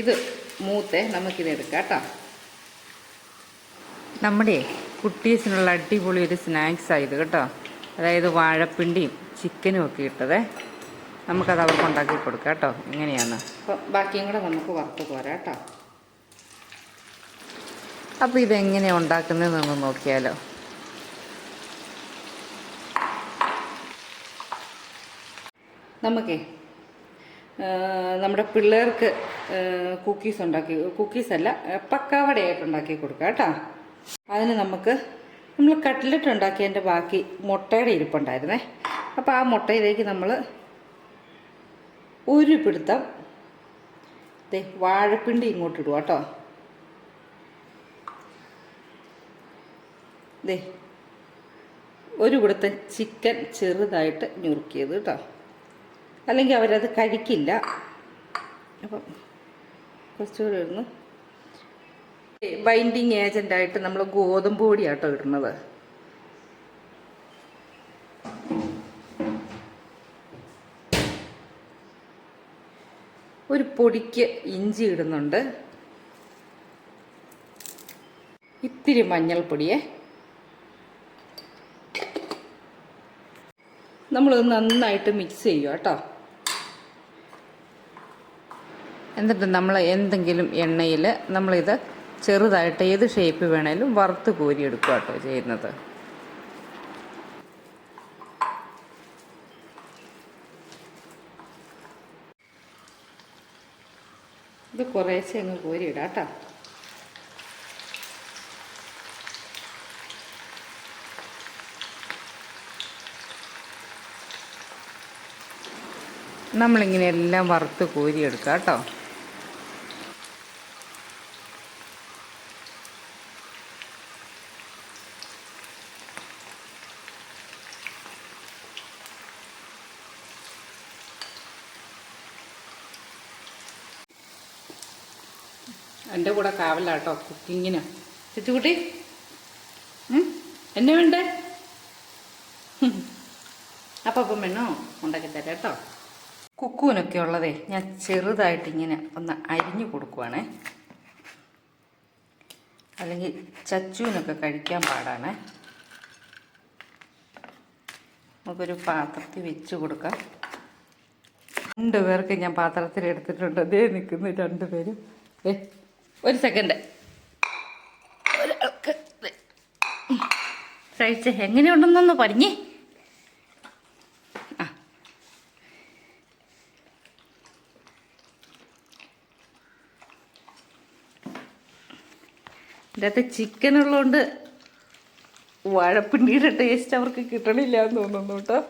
ഇത് മൂത്തെ നമുക്കിത് എടുക്കാം കേട്ടോ. നമ്മുടെ കുട്ടീസിനുള്ള അടിപൊളി ഒരു സ്നാക്സ് ആയത് കേട്ടോ. അതായത് വാഴപ്പിണ്ടിയും ചിക്കനും ഒക്കെ ഇട്ടതേ. നമുക്കത് അവർക്ക് ഉണ്ടാക്കി കൊടുക്കാം കേട്ടോ. എങ്ങനെയാണ് അപ്പോൾ ബാക്കിയും കൂടെ നമുക്ക് വറുത്ത് പോരാം കേട്ടോ. അപ്പോൾ ഇതെങ്ങനെയാണ് ഉണ്ടാക്കുന്നതെന്ന് നോക്കിയാലോ. നമുക്കേ നമ്മുടെ പിള്ളേർക്ക് കുക്കീസ് ഉണ്ടാക്കി കുക്കീസ് അല്ല പക്കാവടയായിട്ട് ഉണ്ടാക്കി കൊടുക്കാം കേട്ടോ. അതിന് നമുക്ക് നമ്മൾ കട്ട്ലറ്റ് ഉണ്ടാക്കിയതിന്റെ ബാക്കി മുട്ടയുടെ ഇരിപ്പുണ്ടായിരുന്നേ. അപ്പോൾ ആ മുട്ടയിലേക്ക് നമ്മൾ ഒരു പിടുത്തം ദേ വാഴപ്പിണ്ടി ഇങ്ങോട്ട് ഇടുക കേട്ടോ. ദേ ഒരു പിടുത്തം ചിക്കൻ ചെറുതായിട്ട് ഞുറുക്കിയത് കേട്ടോ. അല്ലെങ്കിൽ അവരത് കഴിക്കില്ല. അപ്പം കുറച്ചുകൂടി ഇടുന്നു. ബൈൻഡിങ് ഏജന്റായിട്ട് നമ്മൾ ഗോതമ്പ് പൊടിയാട്ടോ ഇടുന്നത്. ഒരു പൊടിക്ക് ഇഞ്ചി ഇടുന്നുണ്ട്. ഇത്തിരി മഞ്ഞൾപ്പൊടിയെ. നമ്മളത് നന്നായിട്ട് മിക്സ് ചെയ്യുക കേട്ടോ എന്നിട്ട് നമ്മൾ എന്തെങ്കിലും എണ്ണയിൽ നമ്മളിത് ചെറുതായിട്ട് ഏത് ഷേപ്പ് വേണേലും വറുത്ത് കോരി എടുക്കുക കേട്ടോ ചെയ്യുന്നത്. ഇത് കുറേശ്ശെ അങ്ങ് കോരിയിടാം കേട്ടോ നമ്മളിങ്ങനെ എല്ലാം വറുത്ത് കോരിയെടുക്കാം കേട്ടോ എന്റെ കൂടെ കാവലാട്ടോ കുക്കിങ്ങിന്. ചിച്ചുകുട്ടി ഉം? എന്നെ വേണ്ടേ. അപ്പം അപ്പം വേണോ ഉണ്ടാക്കി തരാം കേട്ടോ. കുക്കുവിനൊക്കെ ഉള്ളതേ ഞാൻ ചെറുതായിട്ട് ഇങ്ങനെ ഒന്ന് അരിഞ്ഞു കൊടുക്കുവാണ്. അല്ലെങ്കിൽ ചച്ചുവിനൊക്കെ കഴിക്കാൻ പാടാണ്. നമുക്കൊരു പാത്രത്തിൽ വെച്ച് കൊടുക്കാം. രണ്ട് പേർക്ക് ഞാൻ പാത്രത്തിൽ എടുത്തിട്ടുണ്ട്. അതേ നിൽക്കുന്നു രണ്ട് പേരും. ഏ ഒരു സെക്കൻഡ്. കഴിച്ച് എങ്ങനെയുണ്ടെന്നൊന്ന് പറഞ്ഞേ. ആ. ചിക്കൻ ഉള്ളതുകൊണ്ട് വാഴപ്പിണ്ടിയുടെ ടേസ്റ്റ് അവർക്ക് കിട്ടണില്ല എന്ന് തോന്നുന്നു കേട്ടോ.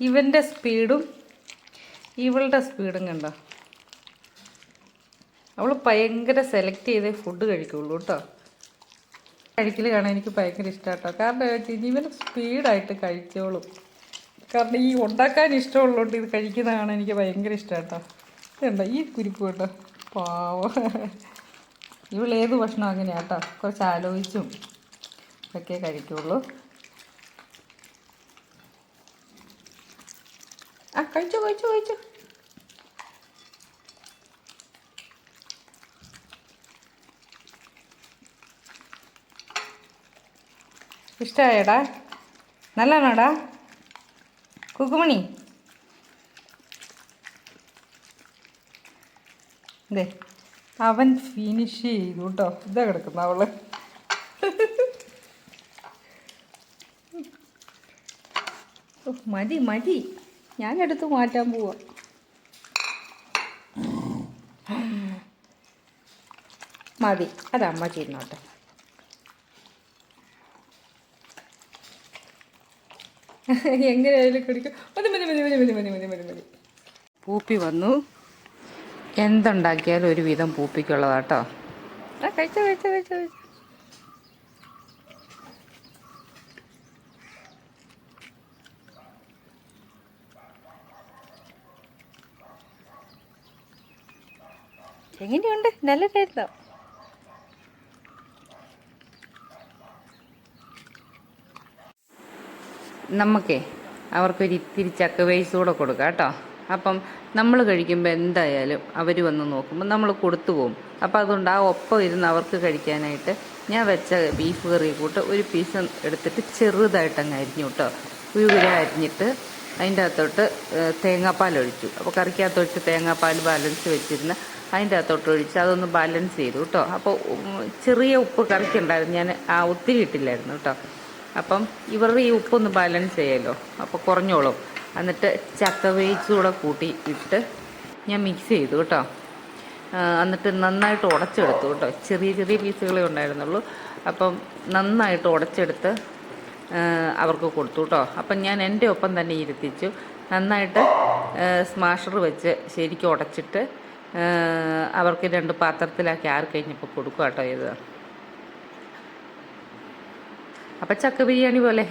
ഇവന്റെ സ്പീഡും ഇവളുടെ സ്പീഡും കണ്ടോ? അവൾ ഭയങ്കര സെലക്ട് ചെയ്തേ ഫുഡ് കഴിക്കുള്ളൂ കേട്ടോ. കഴിക്കൽ കാണാൻ എനിക്ക് ഭയങ്കര ഇഷ്ടമാട്ടോ കാരണം ഇവന് സ്പീഡായിട്ട് കഴിച്ചോളും. കാരണം ഈ ഉണ്ടാക്കാൻ ഇഷ്ടമുള്ളതുകൊണ്ട് ഇത് കഴിക്കുന്നതാണ് എനിക്ക് ഭയങ്കര ഇഷ്ടമാട്ടോ ഇതുണ്ടോ ഈ കുരിപ്പ് കേട്ടോ പാവ. ഇവൾ ഏത് ഭക്ഷണം അങ്ങനെയാട്ടോ. കുറച്ച് ആലോചിച്ചും ഒക്കെ കഴിക്കുള്ളൂ. കഴിച്ചോ കഴിച്ചു കഴിച്ചു. ഇഷ്ടമായടാ നല്ലതാണോടാ കുക്കുമണി. അതെ അവൻ ഫിനിഷ് ചെയ്തു കേട്ടോ ഇതാ കിടക്കുന്ന അവൾ. മതി മതി. ഞാൻ എടുത്ത് മാറ്റാൻ പോവാ. മതി അത് അമ്മ ചെയ്യുന്നോട്ടെ. എങ്ങനെയായാലും കുടിക്കും? മതി മതി മതി മതി മതി മതി മതി മതി മതി. പൂപ്പി വന്നു. എന്തുണ്ടാക്കിയാലും ഒരു വിധം പൂപ്പിക്കുള്ളതാട്ടോ. ആ കഴിച്ചോ കഴിച്ചോ കഴിച്ചോ കഴിച്ചോ. എങ്ങനെയുണ്ട്? നല്ല ടേസ്റ്റോ നമുക്കേ അവർക്കൊരു ഇത്തിരി ചക്ക വേസ് കൂടെ കൊടുക്കാം കേട്ടോ. അപ്പം നമ്മൾ കഴിക്കുമ്പോൾ എന്തായാലും അവർ വന്ന് നോക്കുമ്പോൾ നമ്മൾ കൊടുത്തു പോകും. അപ്പോൾ അതുകൊണ്ട് ആ ഒപ്പം ഇരുന്ന് അവർക്ക് കഴിക്കാനായിട്ട് ഞാൻ വെച്ച ബീഫ് കറി കൂട്ട് ഒരു പീസ് എടുത്തിട്ട് ചെറുതായിട്ട് അങ്ങ് അരിഞ്ഞു കേട്ടോ. കുരുകുര അരിഞ്ഞിട്ട് അതിന്റെ അകത്തോട്ട് തേങ്ങാപ്പാൽ ഒഴിച്ചു. അപ്പോൾ കറിക്കകത്തൊഴിച്ച് തേങ്ങാപ്പാൽ ബാലൻസ് വെച്ചിരുന്ന് അതിന്റെ അകത്തോട്ട് ഒഴിച്ച് അതൊന്ന് ബാലൻസ് ചെയ്തു കേട്ടോ. അപ്പോൾ ചെറിയ ഉപ്പ് കറിക്കുണ്ടായിരുന്നു. ഞാൻ ആ ഒത്തിരി ഇട്ടില്ലായിരുന്നു കേട്ടോ. അപ്പം ഇവരുടെ ഈ ഉപ്പൊന്ന് ബാലൻസ് ചെയ്യാലോ. അപ്പോൾ കുറഞ്ഞോളും. എന്നിട്ട് ചക്ക വേവിച്ച് കൂടെ കൂട്ടി ഇട്ട് ഞാൻ മിക്സ് ചെയ്തു കേട്ടോ. എന്നിട്ട് നന്നായിട്ട് ഉടച്ചെടുത്തു കേട്ടോ. ചെറിയ ചെറിയ പീസുകളേ ഉണ്ടായിരുന്നുള്ളൂ. അപ്പം നന്നായിട്ട് ഉടച്ചെടുത്ത് അവർക്ക് കൊടുത്തു കേട്ടോ. അപ്പം ഞാൻ എന്റെ ഒപ്പം തന്നെ ഇരുത്തിച്ചു. നന്നായിട്ട് സ്മാഷർ വെച്ച് ശരിക്കും ഉടച്ചിട്ട് അവർക്ക് രണ്ട് പാത്രത്തിലാക്കി ആറി കഴിഞ്ഞപ്പോൾ കൊടുക്കുക കേട്ടോ ഇത്. അപ്പം ചക്ക ബിരിയാണി പോലെ.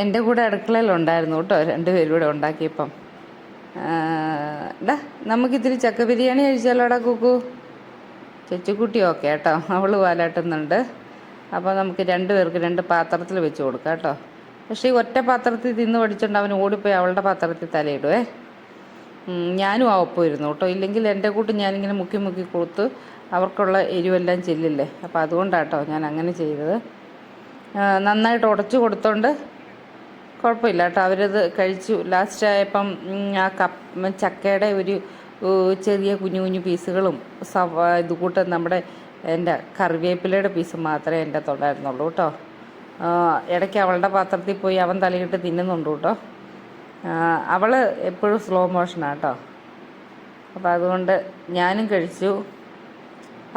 എന്റെ കൂടെ അടുക്കളയിലുണ്ടായിരുന്നു കേട്ടോ രണ്ടുപേരും കൂടെ ഉണ്ടാക്കിയപ്പം. ഡാ നമുക്കിത്തിരി ചക്ക ബിരിയാണി കഴിച്ചാലോടാ കുക്കു. ചെച്ചുക്കുട്ടി ഓക്കെ കേട്ടോ അവൾ വാലാട്ടുന്നുണ്ട് അപ്പോൾ നമുക്ക് രണ്ട് പേർക്ക് രണ്ട് പാത്രത്തിൽ വെച്ച് കൊടുക്കാം കേട്ടോ. പക്ഷേ ഈ ഒറ്റ പാത്രത്തിൽ തിന്ന് പഠിച്ചുകൊണ്ട് അവൻ ഓടിപ്പോയി അവളുടെ പാത്രത്തിൽ തലയിടുവേ. ഞാനും ആ ഒപ്പം ഇരുന്നു കേട്ടോ. ഇല്ലെങ്കിൽ എന്റെ കൂട്ട് ഞാനിങ്ങനെ മുക്കി മുക്കി കൊടുത്ത് അവർക്കുള്ള എരിവെല്ലാം ചെല്ലില്ലേ. അപ്പോൾ അതുകൊണ്ടാട്ടോ ഞാൻ അങ്ങനെ ചെയ്തത്. നന്നായിട്ട് ഉടച്ചു കൊടുത്തോണ്ട് കുഴപ്പമില്ല കേട്ടോ. അവരത് കഴിച്ചു. ലാസ്റ്റ് ആയപ്പം ആ കപ്പ് ചക്കയുടെ ഒരു ചെറിയ കുഞ്ഞു കുഞ്ഞു പീസുകളും സവ ഇതുകൂട്ട് നമ്മുടെ എന്റെ കറിവേപ്പിലയുടെ പീസ് മാത്രമേ എന്റെ തൊണ്ടായിരുന്നുള്ളൂ കേട്ടോ. ഇടയ്ക്ക് അവളുടെ പാത്രത്തിൽ പോയി അവൻ തലയിട്ട് തിന്നുന്നുണ്ട് കേട്ടോ. അവൾ എപ്പോഴും സ്ലോ മോഷനാണ് കേട്ടോ. അപ്പോൾ അതുകൊണ്ട് ഞാനും കഴിച്ചു.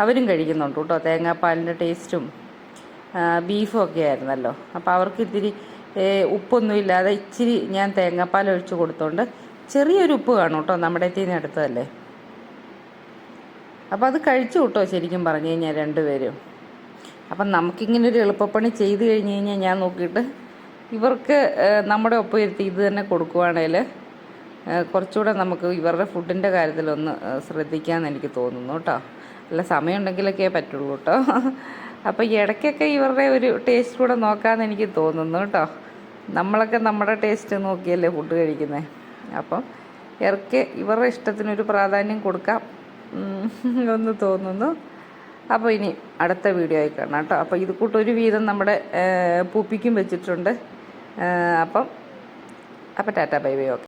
അവരും കഴിക്കുന്നുണ്ട് കേട്ടോ. തേങ്ങാപ്പാലിന്റെ ടേസ്റ്റും ബീഫും ഒക്കെ ആയിരുന്നല്ലോ. അപ്പോൾ അവർക്ക് ഇത്തിരി ഉപ്പൊന്നും ഇല്ലാതെ ഇച്ചിരി ഞാൻ തേങ്ങാപ്പാൽ ഒഴിച്ച് കൊടുത്തോണ്ട് ചെറിയൊരു ഉപ്പ് കാണും കേട്ടോ നമ്മുടെ തീന്ന് എടുത്തതല്ലേ. അപ്പോൾ അത് കഴിച്ചു കേട്ടോ ശരിക്കും പറഞ്ഞു കഴിഞ്ഞാൽ രണ്ടുപേരും. അപ്പം നമുക്കിങ്ങനെ ഒരു എളുപ്പപ്പണി ചെയ്ത് കഴിഞ്ഞ് കഴിഞ്ഞാൽ ഞാൻ നോക്കിയിട്ട് ഇവർക്ക് നമ്മുടെ ഒപ്പം ഇരുത്തി ഇത് തന്നെ കൊടുക്കുവാണേൽ കുറച്ചുകൂടെ നമുക്ക് ഇവരുടെ ഫുഡിന്റെ കാര്യത്തിലൊന്ന് ശ്രദ്ധിക്കാമെന്ന് എനിക്ക് തോന്നുന്നു കേട്ടോ. അല്ല സമയമുണ്ടെങ്കിലൊക്കെ പറ്റുള്ളൂ കേട്ടോ. അപ്പോൾ ഇടയ്ക്കൊക്കെ ഇവരുടെ ഒരു ടേസ്റ്റ് കൂടെ നോക്കാമെന്ന് എനിക്ക് തോന്നുന്നു കേട്ടോ. നമ്മളൊക്കെ നമ്മുടെ ടേസ്റ്റ് നോക്കിയല്ലേ ഫുഡ് കഴിക്കുന്നത് അപ്പം ഇറക്കെ ഇവരുടെ ഇഷ്ടത്തിനൊരു പ്രാധാന്യം കൊടുക്കാം എന്ന് തോന്നുന്നു. അപ്പോൾ ഇനി അടുത്ത വീഡിയോ ആയി കാണാം കേട്ടോ. അപ്പോൾ ഇത് കൂട്ടൊരു വീതം നമ്മുടെ പൂപ്പിക്കും വെച്ചിട്ടുണ്ട്. അപ്പം അപ്പം ടാറ്റ ബൈ ബൈ ഓക്കെ.